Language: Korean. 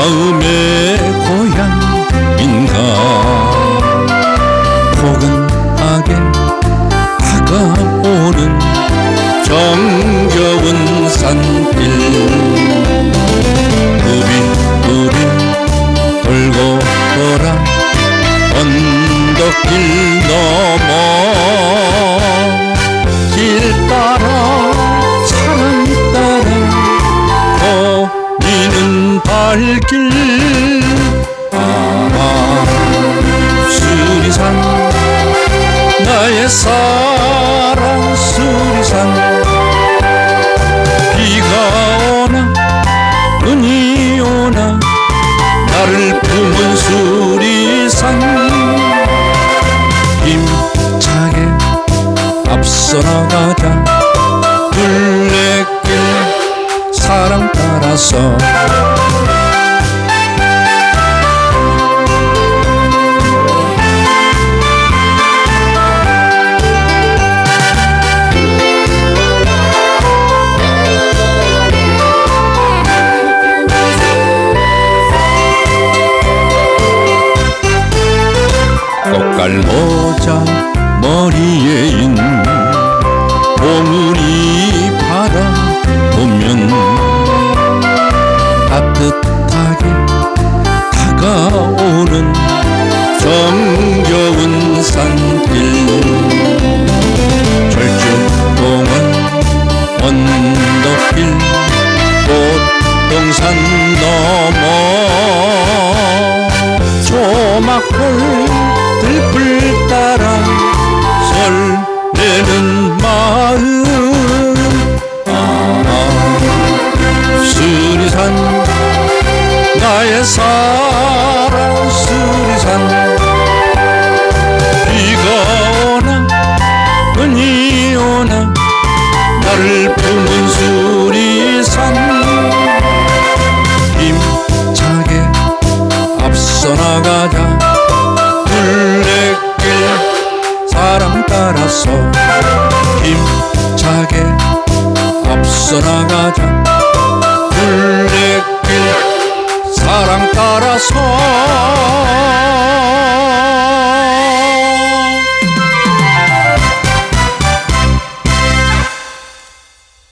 어둠의 고향인가. 포근하게 다가오는 정겨운 산길. 우비우비 돌고 돌아 언덕길 넘어. 길따 발길 아 수리산 나의 사랑 수리산. 비가 오나 눈이 오나 나를 품은 수리산. 힘차게 앞서 나가자. 둘레길 사랑 따라서 꽃갈모자 머리에 인 봉우리 바라보면 따뜻하게 다가오는 정겨운 산길. 절주공원 언덕길 꽃동산 넘어 조막골 들불 따라 설레는 마음. 아 수리산 나의 사랑 수리산. 비가 오나 눈이 오나 나를 품은 수